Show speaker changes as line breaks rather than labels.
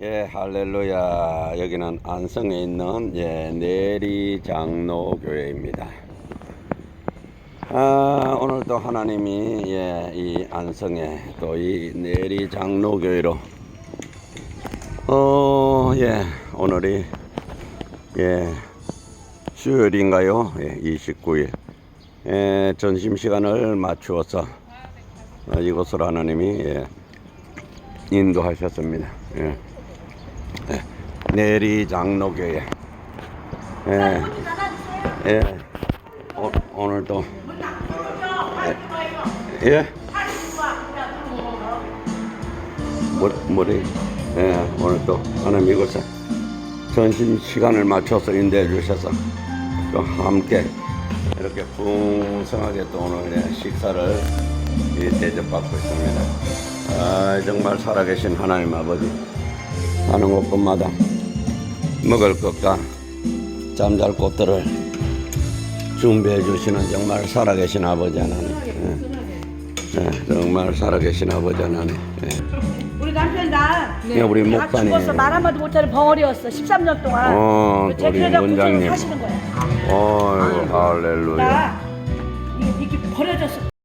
예, 할렐루야. 여기는 안성에 있는 예, 내리 장로 교회입니다. 아, 오늘도 하나님이 예, 이 안성에 또 이 내리 장로 교회로 어, 예, 오늘이 예, 수요일인가요? 예, 29일. 예, 점심 시간을 맞추어서 어, 이곳으로 하나님이 예, 인도하셨습니다. 예. 예. 내리 장로교회. 예. 예. 오, 오늘도 예. 예. 뭐, 뭐래? 예, 오늘 또 하나님 이곳에 전심 시간을 맞춰서 인도해 주셔서 또 함께 이렇게 풍성하게 또 오늘 예, 식사를 이 대접받고 있습니다. 아, 정말 살아계신 하나님 아버지. 하는 곳곳마다 먹을 것과 잠잘 곳들을 준비해 주시는 정말 살아계신 아버지 하나님. 예. 예, 정말 살아계신 아버지 하나님. 예.
우리 남편 나
예, 우리
다
목사님.
죽었어 말 한마디 못하는 벙어리였어 13년 동안
어,
제
우리 원장님.
하시는 거야
어이구, 할렐루야.
나